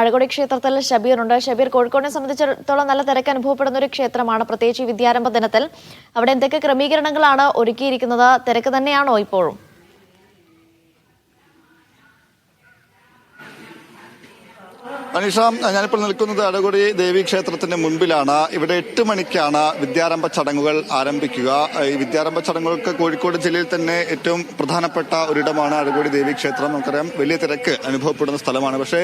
അഴകൊടി ക്ഷേത്രത്തിൽ ഷബീറുണ്ട്. ഷബീർ കോഴിക്കോടിനെ സംബന്ധിച്ചിടത്തോളം നല്ല തിരക്ക് അനുഭവപ്പെടുന്ന ഒരു ക്ഷേത്രമാണ്. പ്രത്യേകിച്ച് വിദ്യാരംഭ ദിനത്തിൽ. അവിടെ എന്തൊക്കെ ക്രമീകരണങ്ങളാണ് ഒരുക്കിയിരിക്കുന്നത്? തിരക്ക് തന്നെയാണോ ഇപ്പോഴും? അനീഷ ഞാനിപ്പോൾ നിൽക്കുന്നത് അടകുടി ദേവി ക്ഷേത്രത്തിന്റെ മുൻപിലാണ്. ഇവിടെ എട്ട് മണിക്കാണ് വിദ്യാരംഭ ചടങ്ങുകൾ ആരംഭിക്കുക. ഈ വിദ്യാരംഭ ചടങ്ങുകൾക്ക് കോഴിക്കോട് ജില്ലയിൽ തന്നെ ഏറ്റവും പ്രധാനപ്പെട്ട ഒരിടമാണ് അടകുടി ദേവി ക്ഷേത്രം. നമുക്കറിയാം വലിയ തിരക്ക് അനുഭവപ്പെടുന്ന സ്ഥലമാണ്. പക്ഷേ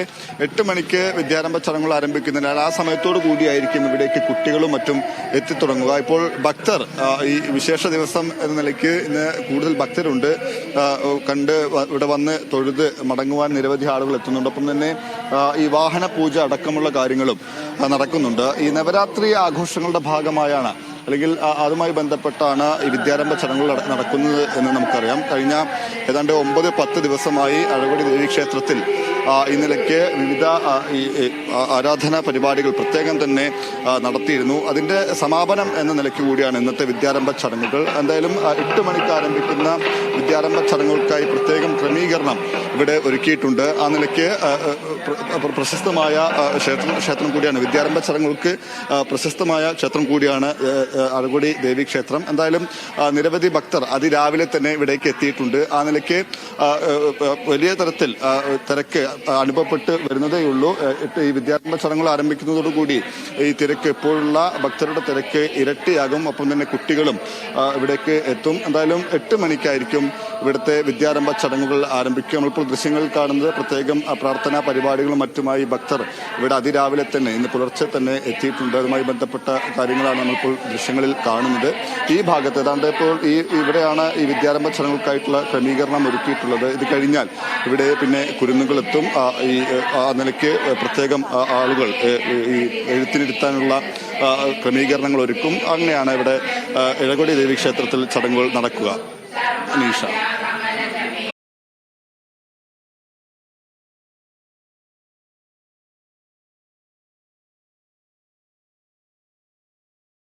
എട്ട് മണിക്ക് വിദ്യാരംഭ ചടങ്ങുകൾ ആരംഭിക്കുന്നതിനാൽ ആ സമയത്തോടു കൂടിയായിരിക്കും ഇവിടേക്ക് കുട്ടികളും മറ്റും എത്തിത്തുടങ്ങുക. ഇപ്പോൾ ഭക്തർ ഈ വിശേഷ ദിവസം എന്ന നിലയ്ക്ക് ഇന്ന് കൂടുതൽ ഭക്തരുണ്ട്. കണ്ട് ഇവിടെ വന്ന് തൊഴുത് മടങ്ങുവാൻ നിരവധി ആളുകൾ എത്തുന്നുണ്ട്. ഒപ്പം തന്നെ ഈ വാഹന പൂജ അടക്കമുള്ള കാര്യങ്ങളും നടക്കുന്നുണ്ട്. ഈ നവരാത്രി ആഘോഷങ്ങളുടെ ഭാഗമായാണ് അല്ലെങ്കിൽ അതുമായി ബന്ധപ്പെട്ടാണ് ഈ വിദ്യാരംഭ ചടങ്ങുകൾ നട- നടക്കുന്നത് എന്ന് നമുക്കറിയാം. കഴിഞ്ഞ ഏതാണ്ട് ഒമ്പത് പത്ത് ദിവസമായി അഴകൊടി ദേവി ക്ഷേത്രത്തിൽ ഈ നിലയ്ക്ക് വിവിധ ആരാധന പരിപാടികൾ പ്രത്യേകം തന്നെ നടത്തിയിരുന്നു. അതിന്റെ സമാപനം എന്ന നിലയ്ക്ക് കൂടിയാണ് ഇന്നത്തെ വിദ്യാരംഭ ചടങ്ങുകൾ. എന്തായാലും എട്ട് മണിക്ക് ആരംഭിക്കുന്ന വിദ്യാരംഭ ചടങ്ങുകൾക്കായി പ്രത്യേകം ക്രമീകരണം ഇവിടെ ഒരുക്കിയിട്ടുണ്ട്. ആ നിലയ്ക്ക് പ്രശസ്തമായ ക്ഷേത്ര കൂടിയാണ്. വിദ്യാരംഭ ചടങ്ങുകൾക്ക് പ്രശസ്തമായ ക്ഷേത്രം കൂടിയാണ് അഴകുടി ദേവി ക്ഷേത്രം. എന്തായാലും നിരവധി ഭക്തർ അതിരാവിലെ തന്നെ ഇവിടേക്ക് എത്തിയിട്ടുണ്ട്. ആ നിലയ്ക്ക് വലിയ തരത്തിൽ തിരക്ക് അനുഭവപ്പെട്ട് വരുന്നതേയുള്ളൂ. ഈ വിദ്യാരംഭ ചടങ്ങുകൾ ആരംഭിക്കുന്നതോടുകൂടി ഈ തിരക്ക് ഇപ്പോഴുള്ള ഭക്തരുടെ തിരക്ക് ഇരട്ടിയാകും. ഒപ്പം തന്നെ കുട്ടികളും ഇവിടേക്ക് എത്തും. എന്തായാലും എട്ട് മണിക്കായിരിക്കും ഇവിടുത്തെ വിദ്യാരംഭ ചടങ്ങുകൾ ആരംഭിക്കുക. നമ്മളിപ്പോൾ ദൃശ്യങ്ങൾ കാണുന്നത് പ്രത്യേകം പ്രാർത്ഥനാ പരിപാടികളും മറ്റുമായി ഭക്തർ ഇവിടെ അതിരാവിലെ തന്നെ ഇന്ന് പുലർച്ചെ തന്നെ എത്തിയിട്ടുണ്ട്. അതുമായി ബന്ധപ്പെട്ട കാര്യങ്ങളാണ് നമ്മളിപ്പോൾ ദൃശ്യങ്ങളിൽ കാണുന്നത്. ഈ ഭാഗത്ത് ഏതാണ്ട് ഇപ്പോൾ ഈ ഇവിടെയാണ് ഈ വിദ്യാരംഭ ചടങ്ങുകൾക്കായിട്ടുള്ള ക്രമീകരണം ഒരുക്കിയിട്ടുള്ളത്. ഇത് കഴിഞ്ഞാൽ ഇവിടെ പിന്നെ കുരുന്നുകളെത്തും ഈ ആ നിലയ്ക്ക് പ്രത്യേകം ആളുകൾ ഈ എഴുത്തിനിരുത്താനുള്ള ആ, ക്രമീകരണങ്ങൾ ഒരുക്കും. അങ്ങനെയാണ് ഇവിടെ ഇഴകൊടി ദേവി ക്ഷേത്രത്തിൽ ചടങ്ങുകൾ നടക്കുക. അനീഷ.